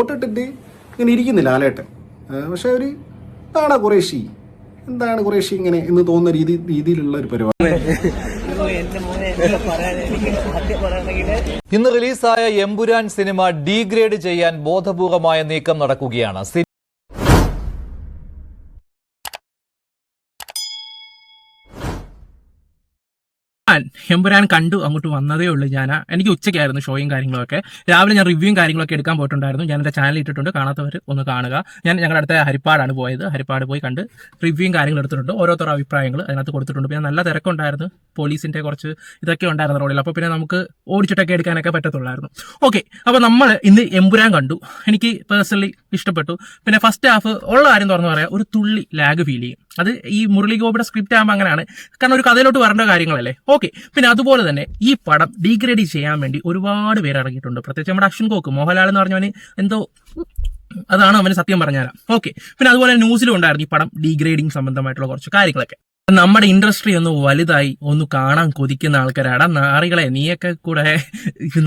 കോട്ടിട്ടിട്ട് ഇങ്ങനെ ഇരിക്കുന്നില്ല ആലേട്ടൻ പക്ഷെ ഒരു എന്താണ് കുറേശ്ശി. എന്താണ് കുറേശ്ശി ഇങ്ങനെ എന്ന് തോന്നുന്ന രീതി രീതിയിലുള്ള ഒരു പരിപാടി. ഇന്ന് റിലീസായ എമ്പുരാൻ സിനിമ ഡീഗ്രേഡ് ചെയ്യാൻ ബോധപൂർവമായ നീക്കം നടക്കുകയാണ്. ഞാൻ എമ്പുരാൻ കണ്ടു അങ്ങോട്ട് വന്നതേ ഉള്ളൂ ഞാൻ എനിക്ക് ഉച്ചയ്ക്കായിരുന്നു ഷോയും കാര്യങ്ങളൊക്കെ. രാവിലെ ഞാൻ റിവ്യൂയും കാര്യങ്ങളൊക്കെ എടുക്കാൻ പോയിട്ടുണ്ടായിരുന്നു. ഞാൻ എന്റെ ചാനൽ ഇട്ടിട്ടുണ്ട് കാണാത്തവർ ഒന്ന് കാണുക. ഞാൻ ഞങ്ങളുടെ അടുത്ത ഹരിപ്പാടാണ് പോയത്. ഹരിപ്പാട് പോയി കണ്ട് റിവ്യൂയും കാര്യങ്ങൾ എടുത്തിട്ടുണ്ട്. ഓരോരുത്തർ അഭിപ്രായങ്ങൾ അതിനകത്ത് കൊടുത്തിട്ടുണ്ട്. പിന്നെ നല്ല തിരക്കുണ്ടായിരുന്നു. പോലീസിന്റെ കുറച്ച് ഇതൊക്കെ ഉണ്ടായിരുന്നു റോഡിൽ. അപ്പോൾ പിന്നെ നമുക്ക് ഓടിച്ചിട്ടൊക്കെ എടുക്കാനൊക്കെ പറ്റത്തുള്ളായിരുന്നു. ഓക്കെ അപ്പോൾ നമ്മൾ ഇന്ന് എമ്പുരാൻ കണ്ടു. എനിക്ക് പേഴ്സണലി ഇഷ്ടപ്പെട്ടു. പിന്നെ ഫസ്റ്റ് ഹാഫ് ഉള്ള കാര്യം തുറന്ന് പറയാം. ഒരു തുള്ളി ലാഗ് ഫീൽ ചെയ്യും. അത് ഈ മുരളി ഗോപിയുടെ സ്ക്രിപ്റ്റ് ആകുമ്പോൾ അങ്ങനെയാണ്. കാരണം ഒരു കഥയിലോട്ട് വരേണ്ട കാര്യങ്ങളല്ലേ? ഓക്കെ പിന്നെ അതുപോലെ തന്നെ ഈ പടം ഡീഗ്രേഡ് ചെയ്യാൻ വേണ്ടി ഒരുപാട് പേര് ഇറങ്ങിയിട്ടുണ്ട്. പ്രത്യേകിച്ച് നമ്മുടെ അശ്വിൻ കോക്ക് മോഹൻലാൽ എന്ന് പറഞ്ഞവന് എന്തോ അതാണ് അവന് സത്യം പറഞ്ഞുതരാം. ഓക്കെ പിന്നെ അതുപോലെ ന്യൂസിലും ഉണ്ടായിരുന്നു ഈ പടം ഡീഗ്രേഡിങ് സംബന്ധമായിട്ടുള്ള കുറച്ച് കാര്യങ്ങളൊക്കെ. നമ്മുടെ ഇൻഡസ്ട്രി ഒന്ന് വലുതായി ഒന്ന് കാണാൻ കൊതിക്കുന്ന ആൾക്കാരാണ്. നാറികളെ നീയൊക്കെ കൂടെ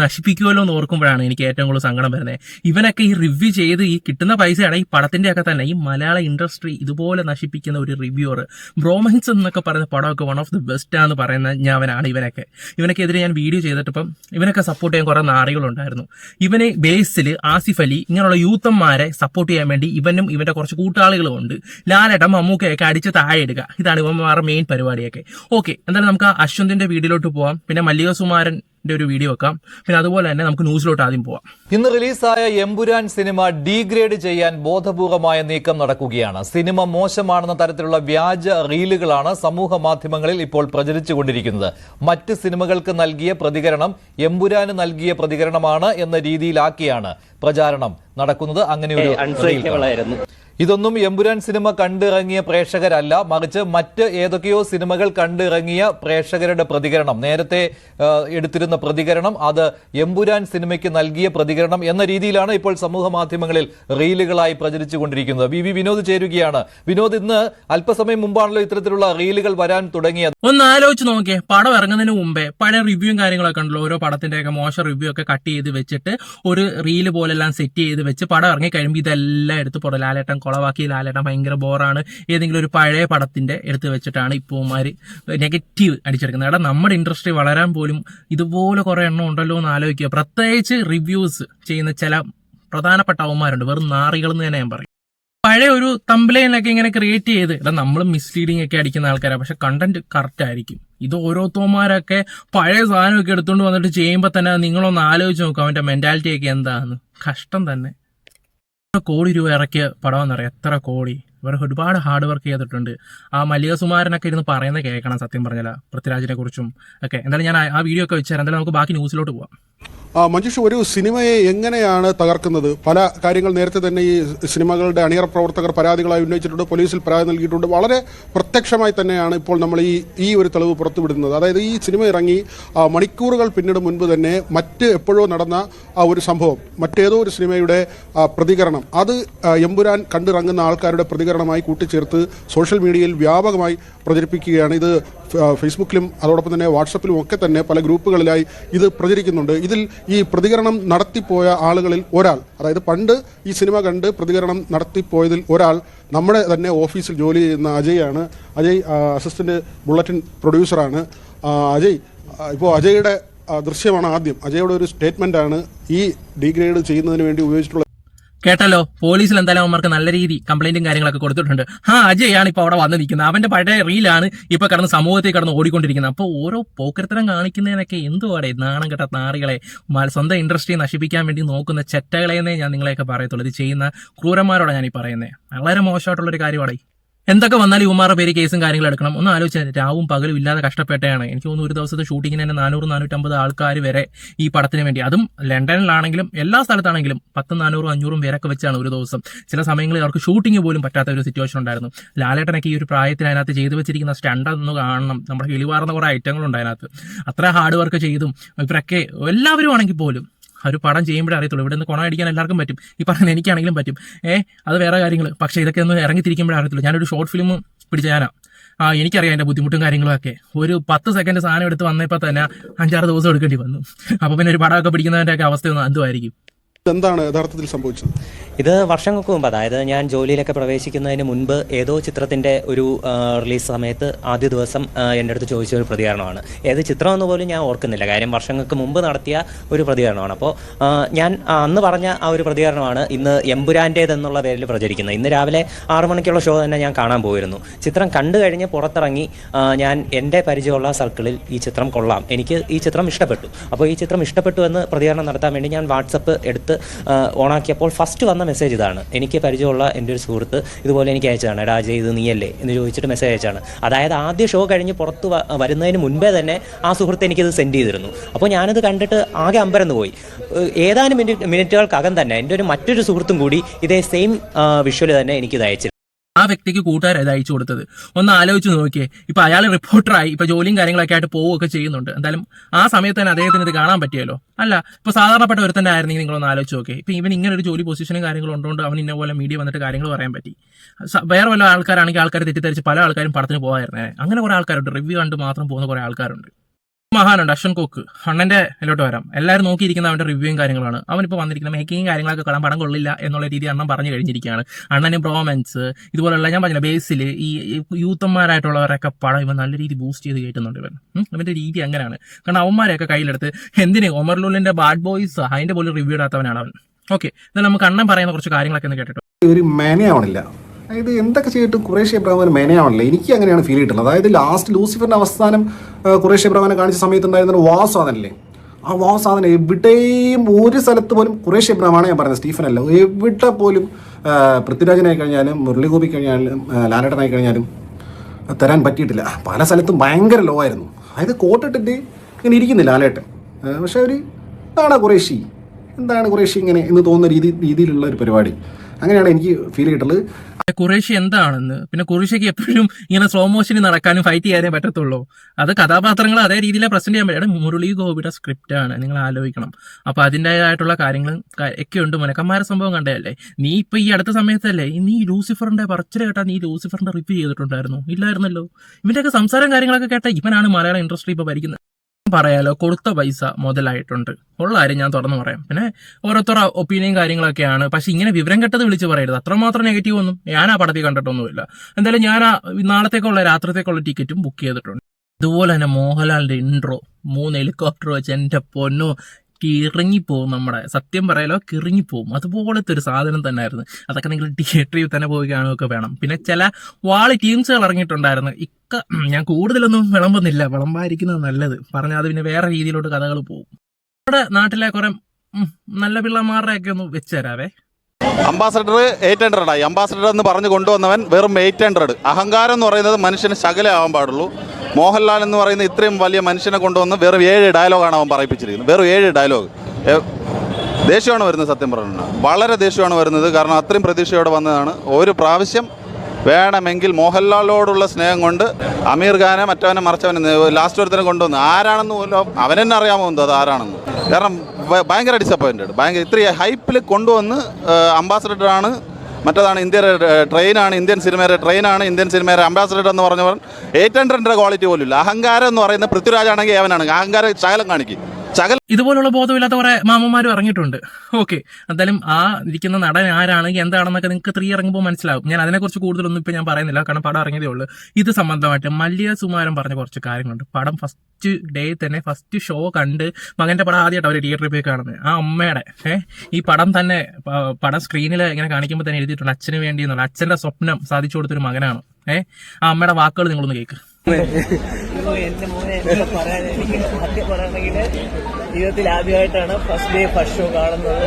നശിപ്പിക്കുമല്ലോ എന്ന് ഓർക്കുമ്പോഴാണ് എനിക്ക് ഏറ്റവും കൂടുതൽ സങ്കടം വരുന്നത്. ഇവനൊക്കെ ഈ റിവ്യൂ ചെയ്ത് ഈ കിട്ടുന്ന പൈസയാണ് ഈ പടത്തിന്റെ ഒക്കെ തന്നെ. ഈ മലയാള ഇൻഡസ്ട്രി ഇതുപോലെ നശിപ്പിക്കുന്ന ഒരു റിവ്യൂവർ ബ്രോമൻസ് എന്നൊക്കെ പറയുന്ന പടമൊക്കെ വൺ ഓഫ് ദി ബെസ്റ്റ് ആണെന്ന് പറയുന്ന ഞാനാണ് ഇവനൊക്കെ. ഇവനൊക്കെതിരെ ഞാൻ വീഡിയോ ചെയ്തിട്ടിപ്പം ഇവനൊക്കെ സപ്പോർട്ട് ചെയ്യാൻ കുറെ നാറികളുണ്ടായിരുന്നു ഇവനെ ബേസിൽ ആസിഫ് അലി ഇങ്ങനെയുള്ള യൂത്തന്മാരെ സപ്പോർട്ട് ചെയ്യാൻ വേണ്ടി ഇവനും ഇവന്റെ കുറച്ച് കൂട്ടാളികളും ഉണ്ട്. ലാലേട്ടൻ മമ്മൂക്കയൊക്കെ അടിച്ച് താഴെ ഇടുക. ഇതാണ് ഇവന്മാരുടെ മെയിൻ പരിപാടിയൊക്കെ. ഓക്കെ എന്തായാലും നമുക്ക് അശ്വന്തിന്റെ വീഡിയോയിലോട്ട് പോവാം. പിന്നെ മല്ലിക സുമാരന്റെ ഒരു വീഡിയോ വെക്കാം. പിന്നെ അതുപോലെ തന്നെ നമുക്ക് ന്യൂസിലോട്ട് ആദ്യം പോവാം. ഇന്ന് റിലീസായ എമ്പുരാൻ സിനിമ ഡീഗ്രേഡ് ചെയ്യാൻ ബോധപൂർവമായ നീക്കം നടക്കുകയാണ്. സിനിമ മോശമാണെന്ന തരത്തിലുള്ള വ്യാജ റീലുകളാണ് സമൂഹ മാധ്യമങ്ങളിൽ ഇപ്പോൾ പ്രചരിച്ചുകൊണ്ടിരിക്കുന്നത്. മറ്റ് സിനിമകൾക്ക് നൽകിയ പ്രതികരണം എമ്പുരാന് നൽകിയ പ്രതികരണമാണ് എന്ന രീതിയിലാക്കിയാണ് പ്രചാരണം നടക്കുന്നത്. അങ്ങനെ ഒരു. ഇതൊന്നും എമ്പുരാൻ സിനിമ കണ്ടിറങ്ങിയ പ്രേക്ഷകരല്ല. മറിച്ച് മറ്റ് ഏതൊക്കെയോ സിനിമകൾ കണ്ടിറങ്ങിയ പ്രേക്ഷകരുടെ പ്രതികരണം. നേരത്തെ എടുത്തിരുന്ന പ്രതികരണം അത് എമ്പുരാൻ സിനിമയ്ക്ക് നൽകിയ പ്രതികരണം എന്ന രീതിയിലാണ് ഇപ്പോൾ സമൂഹ മാധ്യമങ്ങളിൽ റീലുകളായി പ്രചരിച്ചുകൊണ്ടിരിക്കുന്നത് വി വി വിനോദ് ചേരുകയാണ്. വിനോദ് ഇന്ന് അല്പസമയം മുമ്പാണല്ലോ ഇത്തരത്തിലുള്ള റീലുകൾ വരാൻ തുടങ്ങിയത്. ഒന്ന് ആലോചിച്ച് നോക്കിയേ. പടം ഇറങ്ങുന്നതിന് മുമ്പേ പഴയ റിവ്യൂയും കാര്യങ്ങളൊക്കെ ഉണ്ടല്ലോ ഓരോ പടത്തിന്റെ ഒക്കെ മോശം റിവ്യൂ ഒക്കെ കട്ട് ചെയ്ത് വെച്ചിട്ട് ഒരു റീൽ പോലെല്ലാം സെറ്റ് ചെയ്ത് വെച്ച് പടം ഇറങ്ങി കഴിയുമ്പോൾ ഇതെല്ലാം എടുത്ത് പോട്ടെ ലാലേട്ടൻ കുളവാക്കി ലാലേട്ടൻ ഭയങ്കര ബോറാണ്. ഏതെങ്കിലും ഒരു പഴയ പടത്തിന്റെ എടുത്ത് വെച്ചിട്ടാണ് ഇപ്പോമാർ നെഗറ്റീവ് അടിച്ചെടുക്കുന്നത്. എടാ നമ്മുടെ ഇൻഡസ്ട്രി വളരാൻ പോലും ഇതുപോലെ കുറെ എണ്ണം ഉണ്ടല്ലോ എന്ന് ആലോചിക്കുക. പ്രത്യേകിച്ച് റിവ്യൂസ് ചെയ്യുന്ന ചില പ്രധാനപ്പെട്ട അവന്മാരുണ്ട്. വെറും നാറികൾ എന്ന് തന്നെ ഞാൻ പറയും. പഴയ ഒരു തമ്പ്ലൈനൊക്കെ ഇങ്ങനെ ക്രിയേറ്റ് ചെയ്ത് എടാ നമ്മൾ മിസ്ലീഡിംഗ് ഒക്കെ അടിക്കുന്ന ആൾക്കാരാണ് പക്ഷെ കണ്ടന്റ് കറക്റ്റ് ആയിരിക്കും. ഇത് ഓരോരുത്തന്മാരൊക്കെ പഴയ സാധനമൊക്കെ എടുത്തുകൊണ്ട് വന്നിട്ട് ചെയ്യുമ്പോൾ തന്നെ നിങ്ങളൊന്ന് ആലോചിച്ച് നോക്കും അവന്റെ മെന്റാലിറ്റി ഒക്കെ എന്താണെന്ന് കഷ്ടം തന്നെ. കോടി രൂപ ഇറക്കിയ പടമെന്നറിയാം എത്ര കോടി? ഇവർ ഒരുപാട് ഹാർഡ് വർക്ക് ചെയ്തിട്ടുണ്ട്. ആ മല്ലികസുമാരനൊക്കെ ഇരുന്ന് പറയുന്നത് കേൾക്കണം സത്യം പറഞ്ഞാൽ പൃഥ്വിരാജിനെ കുറിച്ചും ഒക്കെ. എന്തായാലും ഞാൻ ആ- വീഡിയോ ഒക്കെ വെച്ചാൽ എന്തായാലും നമുക്ക് ബാക്കി ന്യൂസിലോട്ട് പോവാം. മഞ്ജുഷ ഒരു സിനിമയെ എങ്ങനെയാണ് തകർക്കുന്നത്? പല കാര്യങ്ങൾ നേരത്തെ തന്നെ ഈ സിനിമകളുടെ അണിയറ പ്രവർത്തകർ പരാതികളായി ഉന്നയിച്ചിട്ടുണ്ട് പോലീസിൽ പരാതി നൽകിയിട്ടുണ്ട്. വളരെ പ്രത്യക്ഷമായി തന്നെയാണ് ഇപ്പോൾ നമ്മൾ ഈ ഈ ഒരു തെളിവ് പുറത്തുവിടുന്നത്. അതായത് ഈ സിനിമ ഇറങ്ങി മണിക്കൂറുകൾ പിന്നീട് മുൻപ് തന്നെ മറ്റ് എപ്പോഴോ നടന്ന ആ ഒരു സംഭവം മറ്റേതോ ഒരു സിനിമയുടെ പ്രതികരണം. അത് എമ്പുരാൻ കണ്ടിറങ്ങുന്ന ആൾക്കാരുടെ പ്രതികരണമായി കൂട്ടിച്ചേർത്ത് സോഷ്യൽ മീഡിയയിൽ വ്യാപകമായി പ്രചരിപ്പിക്കുകയാണ്. ഇത് ഫേസ്ബുക്കിലും അതോടൊപ്പം തന്നെ വാട്സപ്പിലും ഒക്കെ തന്നെ പല ഗ്രൂപ്പുകളിലായി ഇത് പ്രചരിക്കുന്നുണ്ട്. ഇതിൽ ഈ പ്രതികരണം നടത്തിപ്പോയ ആളുകളിൽ ഒരാൾ അതായത് പണ്ട് ഈ സിനിമ കണ്ട് പ്രതികരണം നടത്തിപ്പോയതിൽ ഒരാൾ നമ്മുടെ തന്നെ ഓഫീസിൽ ജോലി ചെയ്യുന്ന അജയ് അജയ് അസിസ്റ്റന്റ് ബുള്ളറ്റിൻ പ്രൊഡ്യൂസറാണ്. അജയ് ഇപ്പോൾ അജയുടെ ദൃശ്യമാണ് ആദ്യം. അജയുടെ ഒരു സ്റ്റേറ്റ്മെന്റാണ് ഈ ഡീഗ്രേഡ് ചെയ്യുന്നതിന് വേണ്ടി ഉപയോഗിച്ചിട്ടുള്ള കേട്ടല്ലോ? പോലീസിൽ എന്തായാലും അവന്മാർക്ക് നല്ല രീതി കംപ്ലൈന്റും കാര്യങ്ങളൊക്കെ കൊടുത്തിട്ടുണ്ട്. ആ അജയാണ് ഇപ്പൊ അവിടെ വന്ന് നിൽക്കുന്നത്. അവന്റെ പഴയ റീലാണ് ഇപ്പൊ കടന്ന് സമൂഹത്തിൽ കടന്ന് ഓടിക്കൊണ്ടിരിക്കുന്നത്. അപ്പോൾ ഓരോ പോക്കരത്തരം കാണിക്കുന്നതിനൊക്കെ എന്തുവാടെ? നാണം കെട്ട നാറികളെ സ്വന്തം ഇൻഡസ്ട്രി നശിപ്പിക്കാൻ വേണ്ടി നോക്കുന്ന ചെറ്റകളെന്നേ ഞാൻ നിങ്ങളെയൊക്കെ പറയത്തുള്ളൂ. ഇത് ചെയ്യുന്ന ക്രൂരന്മാരോടാണ് ഞാൻ ഈ പറയുന്നത് വളരെ മോശമായിട്ടുള്ള ഒരു കാര്യമാണ് എന്തൊക്കെ വന്നാലും ഇവന്മാരുടെ പേര് കേസും കാര്യങ്ങളും എടുക്കണം. ഒന്ന് ആലോചിച്ചാൽ രാവും പകലും ഇല്ലാതെ കഷ്ടപ്പെട്ടയാണ്. എനിക്ക് തോന്നുന്നു ഒരു ദിവസത്തെ ഷൂട്ടിങ്ങിന് തന്നെ നാനൂറ് നാനൂറ്റമ്പത് ആൾക്കാർ വരെ ഈ പടത്തിന് വേണ്ടി. അതും ലണ്ടനിലാണെങ്കിലും എല്ലാ സ്ഥലത്താണെങ്കിലും പത്തും നാനൂറും അഞ്ഞൂറും പേരൊക്കെ വെച്ചാണ് ഒരു ദിവസം. ചില സമയങ്ങളിൽ അവർക്ക് ഷൂട്ടിംഗ് പോലും പറ്റാത്ത ഒരു സിറ്റുവേഷൻ ഉണ്ടായിരുന്നു. ലാലേട്ടനൊക്കെ ഈ ഒരു പ്രായത്തിൽ അതിനകത്ത് ചെയ്തു വെച്ചിരിക്കുന്ന സ്റ്റണ്ട് ഒന്ന് കാണണം. നമ്മുടെ കിളിവാർന്ന കുറേ ഐറ്റങ്ങളുണ്ട് അതിനകത്ത്. അത്ര ഹാർഡ് വർക്ക് ചെയ്തും ഇവരൊക്കെ എല്ലാവരും ആണെങ്കിൽ പോലും ഒരു പടം ചെയ്യുമ്പോഴേ അറിയത്തുള്ളൂ. ഇവിടെ നിന്ന് കുണം അടിക്കാൻ എല്ലാവർക്കും പറ്റും. ഈ പറഞ്ഞ എനിക്കാണെങ്കിലും പറ്റും. ഏ അത് വേറെ കാര്യങ്ങൾ പക്ഷേ ഇതൊക്കെ ഒന്ന് ഇറങ്ങിത്തിരിക്കുമ്പോഴേ അറിയത്തുള്ളൂ. ഞാനൊരു ഷോർട്ട് ഫിലിം പിടിച്ച ഞാനാ. ആ എനിക്കറിയാം എന്റെ ബുദ്ധിമുട്ടും കാര്യങ്ങളൊക്കെ ഒരു പത്ത് സെക്കൻഡ് സാധനം എടുത്ത് വന്നപ്പോൾ തന്നെ അഞ്ചാറ് ദിവസം എടുക്കേണ്ടി വന്നു. അപ്പോൾ പിന്നെ ഒരു പടമൊക്കെ പിടിക്കുന്നതിന്റെയൊക്കെ അവസ്ഥ ഒന്ന് എന്തുമായിരിക്കും എന്താണ് യഥാർത്ഥത്തിൽ സംഭവിച്ചത്? ഇത് വർഷങ്ങൾക്ക് മുമ്പ് അതായത് ഞാൻ ജോലിയിലൊക്കെ പ്രവേശിക്കുന്നതിന് മുൻപ് ഏതോ ചിത്രത്തിന്റെ ഒരു റിലീസ് സമയത്ത് ആദ്യ ദിവസം എന്റെ അടുത്ത് ചോദിച്ച ഒരു പ്രതികരണമാണ്. ഏത് ചിത്രമെന്ന് പോലും ഞാൻ ഓർക്കുന്നില്ല. കാര്യം വർഷങ്ങൾക്ക് മുമ്പ് നടത്തിയ ഒരു പ്രതികരണമാണ്. അപ്പോൾ ഞാൻ അന്ന് പറഞ്ഞ ആ ഒരു പ്രതികരണമാണ് ഇന്ന് എമ്പുരാന്റേതെന്നുള്ള പേരിൽ പ്രചരിക്കുന്നത്. ഇന്ന് രാവിലെ ആറു മണിക്കുള്ള ഷോ തന്നെ ഞാൻ കാണാൻ പോയിരുന്നു. ചിത്രം കണ്ടു കഴിഞ്ഞ് പുറത്തിറങ്ങി ഞാൻ എന്റെ പരിചയമുള്ള സർക്കിളിൽ ഈ ചിത്രം കൊള്ളാം. എനിക്ക് ഈ ചിത്രം ഇഷ്ടപ്പെട്ടു. അപ്പോൾ ഈ ചിത്രം ഇഷ്ടപ്പെട്ടു എന്ന് പ്രതികരണം നടത്താൻ വേണ്ടി ഞാൻ വാട്സപ്പ് എടുത്ത് ഓണാക്കിയപ്പോൾ ഫസ്റ്റ് വന്ന മെസ്സേജ് ഇതാണ്. എനിക്ക് പരിചയമുള്ള എന്റെ ഒരു സുഹൃത്ത് ഇതുപോലെ എനിക്ക് അയച്ചതാണ്. അജയ് ഇത് നീയല്ലേ? എന്ന് ചോദിച്ചിട്ട് മെസ്സേജ് അയച്ചാണ്. അതായത് ആദ്യ ഷോ കഴിഞ്ഞ് പുറത്ത് വരുന്നതിന് മുൻപേ തന്നെ ആ സുഹൃത്ത് എനിക്കിത് സെൻഡ് ചെയ്തിരുന്നു. അപ്പോൾ ഞാനിത് കണ്ടിട്ട് ആകെ അമ്പരന്ന് പോയി. ഏതാനും മിനിറ്റ് മിനിറ്റുകൾക്കകം തന്നെ എന്റെ ഒരു മറ്റൊരു സുഹൃത്തും കൂടി ഇതേ സെയിം വിഷ്വൽ തന്നെ എനിക്കിത് അയച്ചു ആ വ്യക്തിക്ക് കൂട്ടുകാർ ഇത് അയച്ചു കൊടുത്തത്. ഒന്ന് ആലോചിച്ച് നോക്കിയേ. ഇപ്പൊ അയാൾ റിപ്പോർട്ടറായി ഇപ്പൊ ജോലിയും കാര്യങ്ങളൊക്കെ ആയിട്ട് പോവുകയൊക്കെ ചെയ്യുന്നുണ്ട്. എന്തായാലും ആ സമയത്ത് തന്നെ അദ്ദേഹത്തിന് ഇത് കാണാൻ പറ്റിയല്ലോ. അല്ല ഇപ്പൊ സാധാരണപ്പെട്ട ഒരുത്തന്നെ ആയിരുന്നെങ്കിൽ നിങ്ങൾ ഒന്ന് ആലോചിച്ച് നോക്കേ ഇപ്പൊ ഇവൻ ഇങ്ങനെ ഒരു ജോലി പൊസിഷനും കാര്യങ്ങളും ഉണ്ടോണ്ട് അവൻ ഇന്ന പോലെ മീഡിയ വന്നിട്ട് കാര്യങ്ങൾ പറയാൻ പറ്റി. വേറെ വല്ല ആൾക്കാരാണെങ്കിൽ ആൾക്കാർ തെറ്റിദ്ധരിച്ച് പല ആൾക്കാരും പടത്തിന് പോകായിരുന്നേ അങ്ങനെ കുറെ ആൾക്കാരുണ്ട്. റിവ്യൂ കണ്ട് മാത്രം പോകുന്ന കുറെ ആൾക്കാരുണ്ട്. മഹാനുണ്ട് അശ്വൻ കോക്ക്. അണ്ണന്റെ ഇതിലോട്ട് വരാം. എല്ലാവരും നോക്കിയിരിക്കുന്ന അവന്റെ റിവ്യൂയും കാര്യങ്ങളാണ്. അവൻ അവനിപ്പോൾ വന്നിരിക്കുന്ന മേക്കിങ് കാര്യങ്ങളൊക്കെ കാണാൻ പടം കൊള്ളില്ല എന്നുള്ള രീതി അണ്ണൻ പറഞ്ഞു കഴിഞ്ഞിരിക്കുകയാണ്. അണ്ണന് ബ്രോമൻസ് ഇതുപോലുള്ള ഞാൻ പറഞ്ഞില്ല ബേസിൽ ഈ യൂത്തന്മാരായിട്ടുള്ളവരൊക്കെ പടം ഇവൻ നല്ല രീതി ബൂസ്റ്റ് ചെയ്ത് കയറ്റുന്നുണ്ട് ഇവൻ. അവന്റെ രീതി അങ്ങനെയാണ്. കാരണം അവന്മാരെയൊക്കെ കയ്യിലെടുത്ത് എന്തിന് ഒമർലുലിന്റെ ബാഡ് ബോയ്സ് അതിന്റെ പോലും റിവ്യൂ ഇടാത്തവനാണ് അവൻ. ഓക്കെ എന്നാൽ നമുക്ക് അണ്ണൻ പറയുന്ന കുറച്ച് കാര്യങ്ങളൊക്കെ ഒന്ന് കേട്ടിട്ട് ഒരു മേനയാവണില്ല. അതായത് എന്തൊക്കെ ചെയ്തിട്ടും കുറേശ്ശെ പ്രാവൻ മേനയാവണില്ല. എനിക്ക് അങ്ങനെയാണ് ഫീൽ കിട്ടുന്നത്. അതായത് ലാസ്റ്റ് ലൂസിഫറിന്റെ അവസാനം കുറേശ്ശെ ബ്രഹ്മാനെ കാണിച്ച സമയത്ത് ഉണ്ടായിരുന്ന ഒരു വാ സാധനല്ലേ ആ വാസാധന എവിടെയും ഒരു സ്ഥലത്ത് പോലും കുറേശ്ശെ ബ്രഹ്മാണ് ഞാൻ പറയുന്നത് സ്റ്റീഫൻ അല്ല എവിടെ പോലും പൃഥ്വിരാജനായി കഴിഞ്ഞാലും മുരളിഗോപി കഴിഞ്ഞാലും ലാലേട്ടനായി കഴിഞ്ഞാലും തരാൻ പറ്റിയിട്ടില്ല. പല സ്ഥലത്തും ഭയങ്കര ലോ ആയിരുന്നു. അതായത് കോട്ടിട്ടിട്ട് ഇങ്ങനെ ഇരിക്കുന്നില്ല ലാലേട്ടൻ. പക്ഷെ ഒരു എന്താണ് കുറേശ്ശി എന്താണ് കുറേശ്ശി ഇങ്ങനെ? എന്ന് തോന്നുന്ന രീതി രീതിയിലുള്ള ഒരു പരിപാടി. അങ്ങനെയാണ് എനിക്ക് ഫീൽ കിട്ടുന്നത് കുറേശ്ശി എന്താണെന്ന്? പിന്നെ കുറേശ്ശിക്ക് എപ്പോഴും ഇങ്ങനെ സ്ലോ മോഷനിൽ നടക്കാനും ഫൈറ്റ് ചെയ്യാനേ പറ്റത്തുള്ളൂ. അത് കഥാപാത്രങ്ങൾ അതേ രീതിയിലെ പ്രസന്റ് ചെയ്യാൻ പറ്റും മുരളി ഗോപിയുടെ സ്ക്രിപ്റ്റ് ആണ്. നിങ്ങൾ ആലോചിക്കണം. അപ്പൊ അതിന്റെതായിട്ടുള്ള കാര്യങ്ങളും ക- ഒക്കെ ഉണ്ട് മുനക്കന്മാരെ സംഭവം കണ്ടതല്ലേ? നീ ഇപ്പൊ ഈ അടുത്ത സമയത്തല്ലേ നീ ലൂസിഫറിന്റെ പറച്ചിൽ കേട്ടാ നീ ലൂസിഫറിന്റെ റിവ്യൂ ചെയ്തിട്ടുണ്ടായിരുന്നു. ഇല്ലായിരുന്നല്ലോ. ഇവന്റെയൊക്കെ സംസാരം കാര്യങ്ങളൊക്കെ കേട്ടാ ഇവനാണ് മലയാളം ഇൻഡസ്ട്രി ഇപ്പൊ ഭരിക്കുന്നത്. പറയാലോ കൊടുത്ത പൈസ മുതലായിട്ടുണ്ട്. ഉള്ള കാര്യം ഞാൻ തുറന്നു പറയാം. പിന്നെ ഓരോരുത്തരുടെ ഒപ്പീനിയൻ കാര്യങ്ങളൊക്കെയാണ്. പക്ഷെ ഇങ്ങനെ വിവരം കെട്ടത് വിളിച്ച് പറയരുത്. അത്രമാത്രം നെഗറ്റീവ് ഒന്നും ഞാൻ ആ പടത്തിൽ കണ്ടിട്ടൊന്നുമില്ല. എന്തായാലും ഞാൻ ആ നാളത്തേക്കുള്ള രാത്രിത്തേക്കുള്ള ടിക്കറ്റും ബുക്ക് ചെയ്തിട്ടുണ്ട്. അതുപോലെ തന്നെ മോഹൻലാലിന്റെ ഇൻട്രോ മൂന്ന് ഹെലികോപ്റ്റർ വെച്ച് എന്റെ പൊന്നു കിറങ്ങിപ്പോവും നമ്മുടെ. സത്യം പറയാലോ കിറങ്ങിപ്പോവും. അതുപോലത്തെ ഒരു സാധനം തന്നെയായിരുന്നു അതൊക്കെ നിങ്ങൾ തിയേറ്ററിൽ തന്നെ പോയി കാണുകയൊക്കെ വേണം. പിന്നെ ചില വാളി ടീംസുകൾ ഇറങ്ങിയിട്ടുണ്ടായിരുന്നു. ഇക്ക ഞാൻ കൂടുതലൊന്നും വിളമ്പുന്നില്ല. വിളമ്പായിരിക്കുന്നത് നല്ലത്. പറഞ്ഞാൽ അത് പിന്നെ വേറെ രീതിയിലോട്ട് കഥകൾ പോകും. നമ്മുടെ നാട്ടിലെ കുറെ നല്ല പിള്ളമാരുടെ ഒക്കെ ഒന്ന് വെച്ച് തരാവേ. അംബാസഡർ എയ്റ്റ് ഹൺഡ്രഡ് ആയി. അംബാസഡർ എന്ന് പറഞ്ഞു കൊണ്ടുവന്നവൻ വെറും എയ്റ്റ് ഹൺഡ്രഡ് അഹങ്കാരം എന്ന് പറയുന്നത് മനുഷ്യന് ശകലേ ആവാൻ പാടുള്ളൂ. മോഹൻലാൽ എന്ന് പറയുന്ന ഇത്രയും വലിയ മനുഷ്യനെ കൊണ്ടുവന്ന് വെറും ഏഴ് ഡയലോഗാണ് അവൻ പറയിപ്പിച്ചിരിക്കുന്നത്. വെറും ഏഴ് ഡയലോഗ് ദേഷ്യമാണ് വരുന്നത് സത്യം പറഞ്ഞാൽ. വളരെ ദേഷ്യമാണ് വരുന്നത്. കാരണം അത്രയും പ്രതീക്ഷയോടെ വന്നതാണ്. ഒരു പ്രാവശ്യം വേണമെങ്കിൽ മോഹൻലാലിനോടുള്ള സ്നേഹം കൊണ്ട് അമീർ ഖാനെ മറ്റവനെ മറിച്ചവനെ ലാസ്റ്റ് ഒരുത്തനെ കൊണ്ടുവന്നു. ആരാണെന്ന് പോലും അവനെന്നെ അറിയാമോ എന്തോ അത് ആരാണെന്ന്. കാരണം ഭയങ്കര ഡിസപ്പോയിന്റഡ് ഭയങ്കര ഇത്രയും ഹൈപ്പിൽ കൊണ്ടുവന്ന് അംബാസഡറാണ് മറ്റേതാണ് ഇന്ത്യയുടെ ട്രെയിനാണ് ഇന്ത്യൻ സിനിമയുടെ ട്രെയിനാണ് ഇന്ത്യൻ സിനിമയുടെ അംബാസഡർ എന്ന് പറഞ്ഞവർ എയ്റ്റ് ഹൺഡ്രഡിന്റെ ക്വാളിറ്റി പോലും ഇല്ല. അഹങ്കാരം എന്ന് പറയുന്ന പൃഥ്വിരാജാണെങ്കിൽ ഏവനാണ് അഹങ്കാരം ശകലം കാണിക്കും. ശകലം ഇതുപോലുള്ള ബോധമില്ലാത്ത കുറെ മാമന്മാരും ഇറങ്ങിയിട്ടുണ്ട്. ഓക്കെ. എന്തായാലും ആ ഇരിക്കുന്ന നടൻ ആരാണെങ്കിൽ എന്താണെന്നൊക്കെ നിങ്ങൾക്ക് ത്രീ ഇറങ്ങുമ്പോൾ മനസ്സിലാവും. ഞാൻ അതിനെക്കുറിച്ച് കൂടുതലൊന്നും ഇപ്പം ഞാൻ പറയുന്നില്ല. കാരണം പടം ഇറങ്ങിയതേ ഉള്ളൂ. ഇത് സംബന്ധമായിട്ട് മല്ലിയ സുമാരൻ പറഞ്ഞ കുറച്ച് കാര്യങ്ങളുണ്ട്. പടം ഫസ്റ്റ് ഡേ തന്നെ ഫസ്റ്റ് ഷോ കണ്ട് മകന്റെ പടം ആദ്യമായിട്ട് അവർ തിയേറ്ററിൽ പോയി കാണുന്നത്. ആ അമ്മയുടെ ഏഹ് ഈ പടം തന്നെ പടം സ്ക്രീനിൽ ഇങ്ങനെ കാണിക്കുമ്പോൾ തന്നെ എഴുതിയിട്ടുണ്ട്. അച്ഛന് വേണ്ടി എന്നുള്ള അച്ഛന്റെ സ്വപ്നം സാധിച്ചു കൊടുത്തൊരു മകനാണ്. ഏഹ് ആ അമ്മയുടെ വാക്കുകൾ നിങ്ങളൊന്ന് കേൾക്ക് എന്റെ മോനെ എന്താ പറയാൻ എനിക്ക് സത്യം പറയണമെങ്കിൽ ജീവിതത്തിൽ ആദ്യമായിട്ടാണ് ഫസ്റ്റ് ഡേ ഫസ്റ്റ് ഷോ കാണുന്നത്.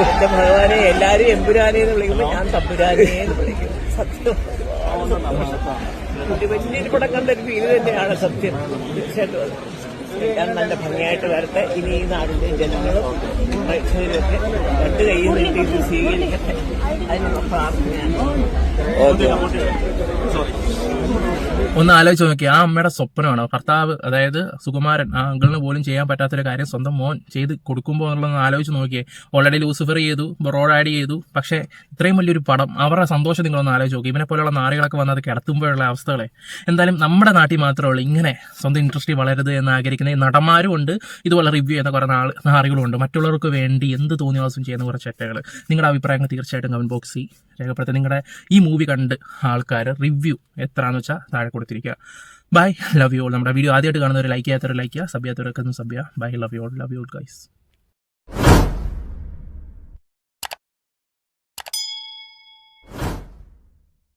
എന്റെ ഭഗവാനെ എല്ലാരും എമ്പുരാനെ എന്ന് വിളിക്കുമ്പോൾ ഞാൻ തമ്പുരാനെ എന്ന് വിളിക്കും സത്യം. വലിയൊരു പടം കണ്ട ഒരു ഫീൽ തന്നെയാണ് സത്യം. തീർച്ചയായിട്ടും. എല്ലാം നല്ല ഭംഗിയായിട്ട് വരട്ടെ. ഇനി ഈ നാടിന്റെ ജനങ്ങളും പ്രേക്ഷകരൊക്കെ രണ്ട് കൈയിൽ നീട്ടി ഇത് സ്വീകരിക്കട്ടെ. അതിനുള്ള പ്രാർത്ഥനയാണ്. ഒന്ന് ആലോചിച്ച് നോക്കി. ആ അമ്മയുടെ സ്വപ്നമാണ്. ഭർത്താവ് അതായത് സുകുമാരൻ ആ അങ്കിളിന് പോലും ചെയ്യാൻ പറ്റാത്തൊരു കാര്യം സ്വന്തം മോൻ ചെയ്ത് കൊടുക്കുമ്പോൾ എന്നുള്ളതെന്ന് ആലോചിച്ച് നോക്കിയേ. ഓൾറെഡി ലൂസിഫർ ചെയ്തു ബ്രോഡ് ആഡ് ചെയ്തു. പക്ഷേ ഇത്രയും വലിയൊരു പടം അവരുടെ സന്തോഷം നിങ്ങളൊന്ന് ആലോചിച്ച് നോക്കി. ഇവനെ പോലെയുള്ള നാറികളൊക്കെ വന്ന് അത് കിടത്തുമ്പോഴുള്ള അവസ്ഥകളെ. എന്തായാലും നമ്മുടെ നാട്ടിൽ മാത്രമേ ഉള്ളൂ ഇങ്ങനെ സ്വന്തം ഇൻട്രസ്റ്റ് വളരരുത് എന്ന് ആഗ്രഹിക്കുന്ന ഈ നടന്മാരും ഉണ്ട്. ഇതുപോലെ റിവ്യൂ ചെയ്യുന്ന കുറേ നാൾ നാറികളും ഉണ്ട് മറ്റുള്ളവർക്ക് വേണ്ടി എന്ത് തോന്നിയാസം ചെയ്യുന്ന കുറച്ച് ചട്ടകൾ നിങ്ങളുടെ അഭിപ്രായങ്ങൾ തീർച്ചയായിട്ടും കമന്റ് ബോക്സിൽ രേഖപ്പെടുത്തി. നിങ്ങളുടെ ഈ മൂവി കണ്ട് ആൾക്കാർ റിവ്യൂ എത്രയാണെന്ന് വെച്ചാൽ താഴെ കൊടുത്തിരിക്കുക. ബൈ ലവ് യു ഓൾ നമ്മുടെ വീഡിയോ ആദ്യമായിട്ട് കാണുന്നവർ ലൈക്ക് ചെയ്യാത്തവർ ലൈക്ക് ചെയ്യുക. സബ് ചെയ്യാത്തവരൊക്കെ സബ് ചെയ്യുക. Bye love you all love you all guys